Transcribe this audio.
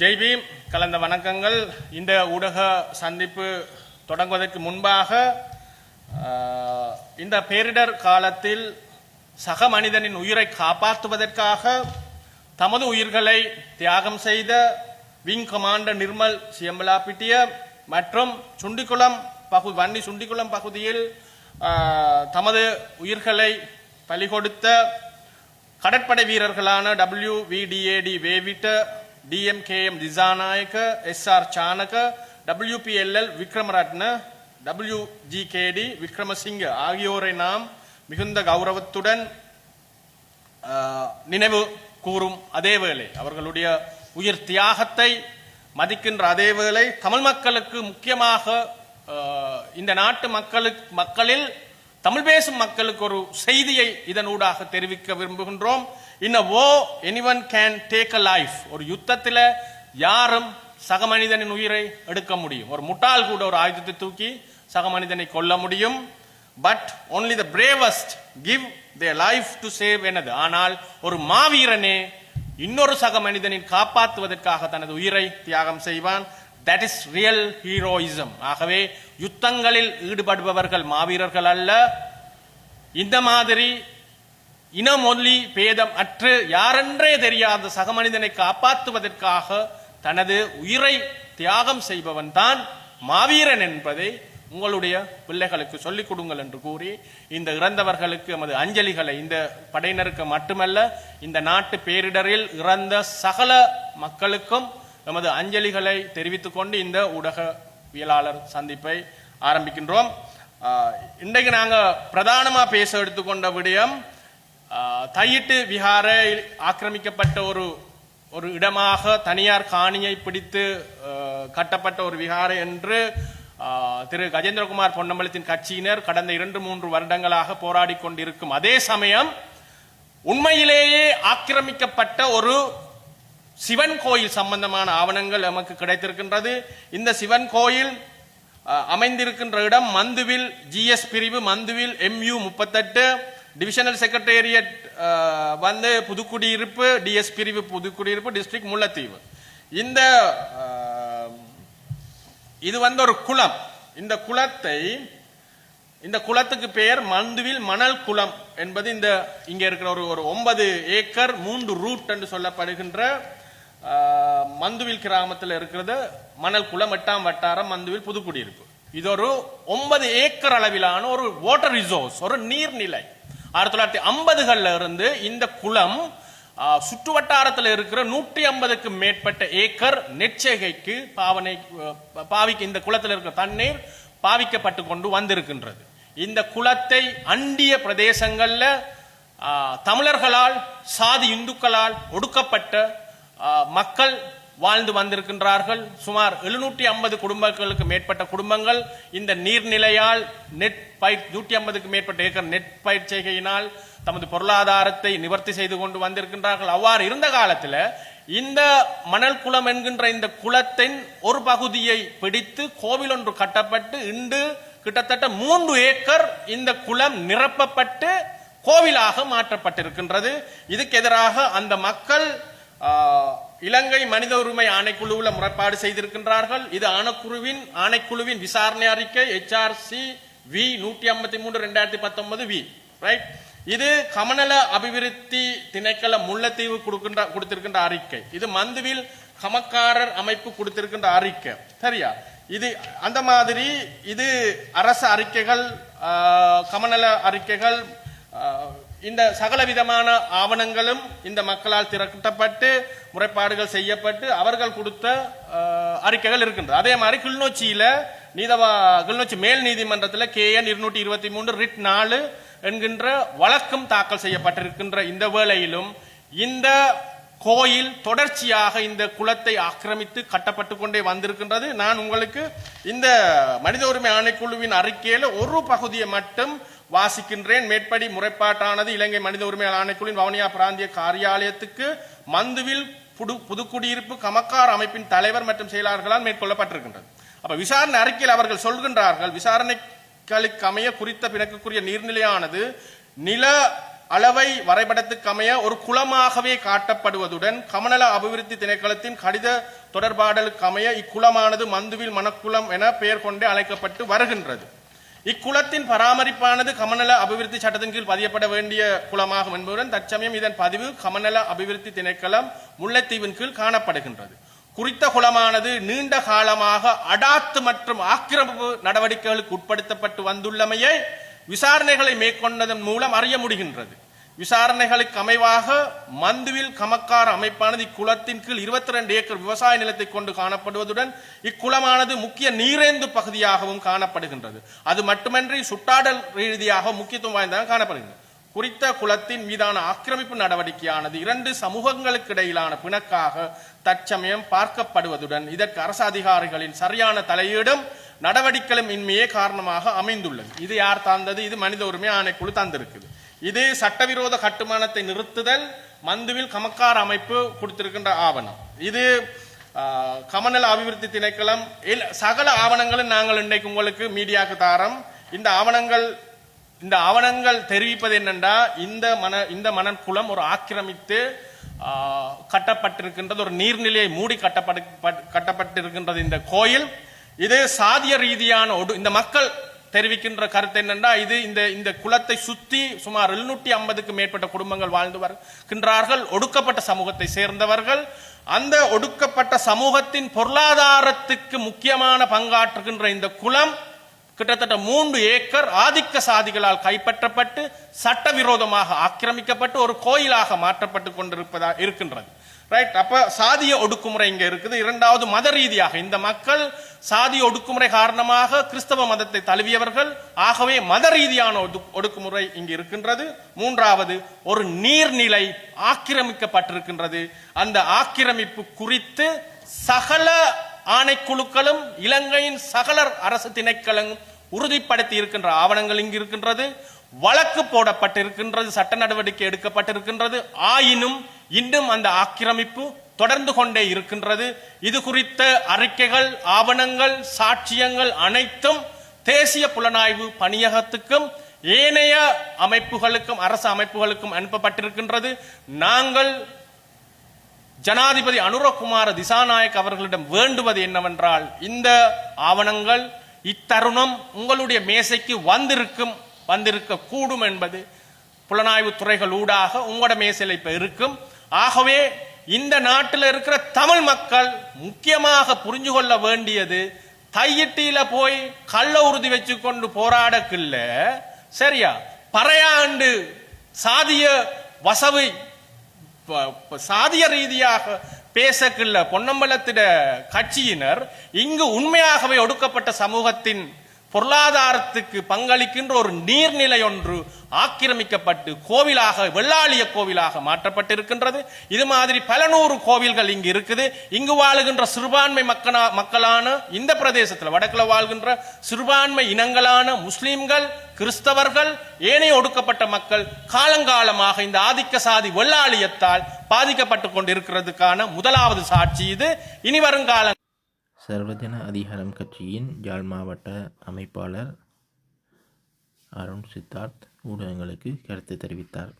ஜெய்பீம் கலந்த வணக்கங்கள். இந்த ஊடக சந்திப்பு தொடங்குவதற்கு முன்பாக இந்த பேரிடர் காலத்தில் சக மனிதனின் உயிரை காப்பாற்றுவதற்காக தமது உயிர்களை தியாகம் செய்த விங் கமாண்டர் நிர்மல் சியம்பலாப்பிட்டிய மற்றும் சுண்டிக்குளம் பகு வன்னி சுண்டிக்குளம் பகுதியில் தமது உயிர்களை பலி கொடுத்த கடற்படை வீரர்களான W VDAD Wewitta DMKM Dissanayake SR Chanaka WPLL Wickramaratne WGKD Wickramasinghe ஆகியோரை நாம் மிகுந்த கௌரவத்துடன் நினைவு கூறும் அதேவேளை அவர்களுடைய உயிர் தியாகத்தை மதிக்கின்ற அதேவேளை தமிழ் மக்களுக்கு முக்கியமாக இந்த நாட்டு மக்களுக்கு மக்களில் தமிழ் பேசும் மக்களுக்கு ஒரு செய்தியை இதனூடாக தெரிவிக்க விரும்புகின்றோம். In a war anyone can take a life ஒரு யுத்தத்தில் யாரும் சக மனிதனின் உயிரை எடுக்க முடியும். ஒரு முட்டாள் கூட ஒரு ஆயுதத்தை தூக்கி சக மனிதனை கொல்ல முடியும். But only the bravest give their life to save எனது. ஆனால் ஒரு மாவீரனே இன்னொரு சக மனிதனின் காப்பாற்றுவதற்காக தனது உயிரை தியாகம் செய்வான். தட் இஸ் ரியல் ஹீரோயிசம் ஆகவே யுத்தங்களில் ஈடுபடுபவர்கள் மாவீரர்கள் அல்ல. இந்த மாதிரி இனமொழி பேதம் அற்று யாரென்றே தெரியாத சக மனிதனை காப்பாற்றுவதற்காக தனது உயிரை தியாகம் செய்பவன் தான் மாவீரன் என்பதை உங்களுடைய பிள்ளைகளுக்கு சொல்லிக் கொடுங்கள் என்று கூறி இந்த இறந்தவர்களுக்கு எமது அஞ்சலிகளை இந்த படையினருக்கு மட்டுமல்ல இந்த நாட்டு பேரிடரில் இறந்த சகல மக்களுக்கும் எமது அஞ்சலிகளை தெரிவித்துக் கொண்டு இந்த ஊடகவியலாளர் சந்திப்பை ஆரம்பிக்கின்றோம். இன்றைக்கு நாங்கள் பிரதானமாக பேச எடுத்துக்கொண்ட விடயம் தையிட்டு விஹார ஆக்கிரமிக்கப்பட்ட ஒரு ஒரு இடமாக தனியார் காணியை பிடித்து கட்டப்பட்ட ஒரு விஹாரை என்று திரு கஜேந்திரகுமார் பொன்னம்பலத்தின் கட்சியினர் கடந்த இரண்டு மூன்று வருடங்களாக போராடி கொண்டிருக்கும். அதே சமயம் உண்மையிலேயே ஆக்கிரமிக்கப்பட்ட ஒரு சிவன் கோயில் சம்பந்தமான ஆவணங்கள் நமக்கு கிடைத்திருக்கின்றது. இந்த சிவன் கோயில் அமைந்திருக்கின்ற இடம் மந்துவில் ஜிஎஸ் பிரிவு மந்துவில் எம்யூ முப்பத்தெட்டு டிவிஷனல் செக்ரட்டேரியட் uh, வந்து புதுக்குடியிருப்பு டிஎஸ் பிரிவு புதுக்குடியிருப்பு டிஸ்ட்ரிக்ட் முல்லைத்தீவு. இந்த uh, இது வந்து ஒரு குளம். இந்த குளத்தை இந்த குளத்துக்கு பெயர் மந்துவில் மணல் குளம் என்பது இந்த இங்கே இருக்கிற ஒரு ஒரு ஒன்பது ஏக்கர் மூன்று ரூட் என்று சொல்லப்படுகின்ற uh, மந்துவில் கிராமத்தில் இருக்கிறது மணல் குளம் எட்டாம் வட்டாரம் மந்துவில் புதுக்குடியிருப்பு. இது ஒரு ஒன்பது ஏக்கர் அளவிலான ஒரு வாட்டர் ரிசோர்ஸ் ஒரு நீர்நிலை. ஆயிரத்தி தொள்ளாயிரத்தி ஐம்பதுகளில் இருந்து இந்த குளம் சுற்று வட்டாரத்தில் இருக்கிற நூற்றி ஐம்பதுக்கு மேற்பட்ட ஏக்கர் நெற்செய்கைக்கு பாவனை பாவிக்க பாவிக்கு இந்த குளத்தில் இருக்கிற தண்ணீர் பாவிக்கப்பட்டு கொண்டு வந்திருக்கின்றது. இந்த குளத்தை அண்டிய பிரதேசங்களில் தமிழர்களால் சாதி இந்துக்களால் ஒடுக்கப்பட்ட மக்கள் வாழ்ந்து வந்திருக்கின்றார்கள். சுமார் எழுநூற்றி ஐம்பது குடும்பங்களுக்கு மேற்பட்ட குடும்பங்கள். இந்த நீர்நிலையால் நெட் பயிர் நூற்றி ஐம்பதுக்கு மேற்பட்ட ஏக்கர் நெட் பயிர் செய்கையினால் தமது பொருளாதாரத்தை நிவர்த்தி செய்து கொண்டு வந்திருக்கின்றார்கள். அவ்வாறு இருந்த காலத்தில் இந்த மணல் குளம் என்கின்ற இந்த குளத்தின் ஒரு பகுதியை பிடித்து கோவில் ஒன்று கட்டப்பட்டு இன்று கிட்டத்தட்ட மூன்று ஏக்கர் இந்த குளம் நிரப்பப்பட்டு கோவிலாக மாற்றப்பட்டிருக்கின்றது. இதுக்கு எதிராக அந்த மக்கள் இலங்கை மனித உரிமை ஆணைக்குழுவில் முறைப்பாடு செய்திருக்கின்றார்கள். இது ஆணைக்குழுவின் ஆணைக்குழுவின் விசாரணை அறிக்கை ஹெச்ஆர்சி வி நூற்றி ஐம்பத்தி மூன்று ரெண்டாயிரத்தி பத்தொன்பது வி ரைட் இது கமநல அபிவிருத்தி திணைக்கள முல்லைத்தீவு கொடுக்கின்ற கொடுத்திருக்கின்ற அறிக்கை. இது மந்துவில் கமக்காரர் அமைப்பு கொடுத்திருக்கின்ற அறிக்கை. சரியா? இது அந்த மாதிரி இது அரசு அறிக்கைகள் கமநல அறிக்கைகள் இந்த சகல விதமான ஆவணங்களும் இந்த மக்களால் திரட்டப்பட்டு முறைப்பாடுகள் செய்யப்பட்டு அவர்கள் கொடுத்த அறிக்கைகள் இருக்கின்றது அதே மாதிரி கிளிநொச்சியில நீதவா கிளிநொச்சி மேல் நீதிமன்றத்தில் கே என் இருநூற்றி இருபத்தி மூன்று ரிட் நாலு என்கின்ற வழக்கம் தாக்கல் செய்யப்பட்டிருக்கின்ற இந்த வேளையிலும் இந்த கோயில் தொடர்ச்சியாக இந்த குளத்தை ஆக்கிரமித்து கட்டப்பட்டு கொண்டே வந்திருக்கின்றது. நான் உங்களுக்கு இந்த மனித உரிமை ஆணைக்குழுவின் அறிக்கையில் ஒரு பகுதியை மட்டும் வாசிக்கின்றேன். மேற்படி முறைப்பாட்டானது இலங்கை மனித உரிமை ஆணைக்குழுவின் வவுனியா பிராந்திய காரியாலயத்துக்கு மந்துவில் புது புதுக்குடியிருப்பு கமக்கார் அமைப்பின் தலைவர் மற்றும் செயலாளர்களால் மேற்கொள்ளப்பட்டிருக்கின்றது. அப்ப விசாரணை அறிக்கையில் அவர்கள் சொல்கின்றார்கள் விசாரணைகளுக்கு அமைய குறித்த பிணக்குக்குரிய நீர்நிலையானது நில அளவை வரைபடத்துக்கு அமைய ஒரு குளமாகவே காட்டப்படுவதுடன் கமநல அபிவிருத்தி திணைக்களத்தின் கடித தொடர்பாடலுக்கு அமைய இக்குளமானது மந்துவில் மணக்குளம் என பெயர் கொண்டே அழைக்கப்பட்டு வருகின்றது. இக்குளத்தின் பராமரிப்பானது கமநல அபிவிருத்தி சட்டத்தின் கீழ் பதியப்பட வேண்டிய குளமாகும் என்பதுடன் தற்சமயம் இதன் பதிவு கமநல அபிவிருத்தி திணைக்களம் முல்லைத்தீவின் கீழ் காணப்படுகின்றது. குறித்த குளமானது நீண்ட காலமாக அடாத்து மற்றும் ஆக்கிரமிப்பு நடவடிக்கைகளுக்கு உட்படுத்தப்பட்டு வந்துள்ளமையை விசாரணைகளை மேற்கொண்டதன் மூலம் அறிய முடிகின்றது. விசாரணைகளுக்கு அமைவாக மந்துவில் கமக்கார அமைப்பானது இக்குளத்தின் கீழ் இருபத்தி ரெண்டு ஏக்கர் விவசாய நிலத்தை கொண்டு காணப்படுவதுடன் இக்குளமானது முக்கிய நீரேந்து பகுதியாகவும் காணப்படுகின்றது. அது மட்டுமன்றி சுட்டாடல் ரீதியாக முக்கியத்துவம் வாய்ந்ததாக காணப்படுகின்றது குறித்த குலத்தின் மீதான ஆக்கிரமிப்பு நடவடிக்கையானது இரண்டு சமூகங்களுக்கு இடையிலான பிணக்காக தற்சமயம் பார்க்கப்படுவதுடன் இதற்கு அரசு அதிகாரிகளின் சரியான தலையீடும் நடவடிக்கைகளும் இன்மையே காரணமாக அமைந்துள்ளது. இது யார் தந்தது? இது மனித உரிமை ஆணைக்குழு தந்திருக்குது. இது சட்டவிரோத கட்டுமானத்தை நிறுத்துதல் மந்துவில் கமக்கார அமைப்பு கொடுத்திருக்கின்ற ஆவணம். இது கமநல அபிவிருத்தி திணைக்களம் சகல ஆவணங்களும் நாங்கள் இன்றைக்கு உங்களுக்கு மீடியாக்கு தாரம். இந்த ஆவணங்கள் இந்த ஆவணங்கள் தெரிவிப்பது என்னென்றா இந்த மன இந்த மணற்குளம் ஒரு ஆக்கிரமித்து கட்டப்பட்டிருக்கின்றது ஒரு நீர்நிலையை மூடி கட்டப்பட்டு பட்- கட்டப்பட்டிருக்கின்றது இந்த கோயில். இது சாதிய ரீதியான ஒடு இந்த மக்கள் தெரிவிக்கின்ற கருத்து என்னென்றா இது இந்த இந்த குளத்தை சுற்றி சுமார் எழுநூற்றி ஐம்பதுக்கு மேற்பட்ட குடும்பங்கள் வாழ்ந்து வருகின்றார்கள் ஒடுக்கப்பட்ட சமூகத்தை சேர்ந்தவர்கள். அந்த ஒடுக்கப்பட்ட சமூகத்தின் பொருளாதாரத்துக்கு முக்கியமான பங்காற்றுகின்ற இந்த குளம் கிட்டத்தட்ட மூன்று ஏக்கர் ஆதிக்க சாதிகளால் கைப்பற்றப்பட்டு சட்டவிரோதமாக ஆக்கிரமிக்கப்பட்டு ஒரு கோயிலாக மாற்றப்பட்டு கொண்டிருப்பதா இருக்கின்றது. ரைட் அப்ப சாதிய ஒடுக்குமுறை இங்க இருக்குது. இரண்டாவது மத ரீதியாக இந்த மக்கள் சாதிய ஒடுக்குமுறை காரணமாக கிறிஸ்தவ மதத்தை தழுவியவர்கள். ஆகவே மத ரீதியான ஒடுக்குமுறை இங்கு இருக்கின்றது. மூன்றாவது ஒரு நீர்நிலை ஆக்கிரமிக்கப்பட்டிருக்கின்றது. அந்த ஆக்கிரமிப்பு குறித்து சகல ஆணைக்குழுக்களும் இலங்கையின் சகலர் அரசு திணைக்களம் உறுதிப்படுத்தி இருக்கின்ற ஆவணங்கள் இங்கு இருக்கின்றது வழக்கு போடப்பட்டிருக்கின்றது சட்ட நடவடிக்கை எடுக்கப்பட்டிருக்கின்றது. ஆயினும் இன்னும் அந்த ஆக்கிரமிப்பு தொடர்ந்து கொண்டே இருக்கின்றது. இது குறித்த அறிக்கைகள் ஆவணங்கள் சாட்சியங்கள் அனைத்தும் தேசிய புலனாய்வு பணியகத்துக்கும் ஏனைய அமைப்புகளுக்கும் அரசு அமைப்புகளுக்கும் அனுப்பப்பட்டிருக்கின்றது. நாங்கள் ஜனாதிபதி அனுரகுமார திசாநாயக் அவர்களிடம் வேண்டுவது என்னவென்றால் இந்த ஆவணங்கள் இத்தருணம் உங்களுடைய மேசைக்கு வந்திருக்கும் வந்திருக்க கூடும் என்பது புலனாய்வு துறைகள் ஊடாக உங்களோட மேசையில் இப்போ இருக்கும். ஆகவே இந்த நாட்டில் இருக்கிற தமிழ் மக்கள் முக்கியமாக புரிஞ்சு கொள்ள வேண்டியது தையிட்டியில போய் கள்ள உறுதி வச்சு கொண்டு போராடக்கில்ல சரியா? பறையாண்டு சாதிய வசவை சாதிய ரீதியாக பேசக்குள்ள பொன்னம்பலத்திட கட்சியினர் இங்கு உண்மையாகவே ஒடுக்கப்பட்ட சமூகத்தின் பொருளாதாரத்துக்கு பங்களிக்கின்ற ஒரு நீர்நிலை ஒன்று ஆக்கிரமிக்கப்பட்டு கோவிலாக வெள்ளாளிய கோவிலாக மாற்றப்பட்டிருக்கின்றது. இது மாதிரி பல நூறு கோவில்கள் இங்கு இருக்குது. இங்கு வாழுகின்ற சிறுபான்மை மக்களா மக்களான இந்த பிரதேசத்தில் வடக்கில் வாழ்கின்ற சிறுபான்மை இனங்களான முஸ்லீம்கள் கிறிஸ்தவர்கள் ஏனைய ஒடுக்கப்பட்ட மக்கள் காலங்காலமாக இந்த ஆதிக்க சாதி வெள்ளாளியத்தால் பாதிக்கப்பட்டு கொண்டிருக்கிறதுக்கான முதலாவது சாட்சி இது. இனி வருங்கால சர்வஜன அதிகாரம் கட்சியின் யாழ் மாவட்ட அமைப்பாளர் அருண் சித்தார்த் ஊடகங்களுக்கு கருத்து தெரிவித்தார்.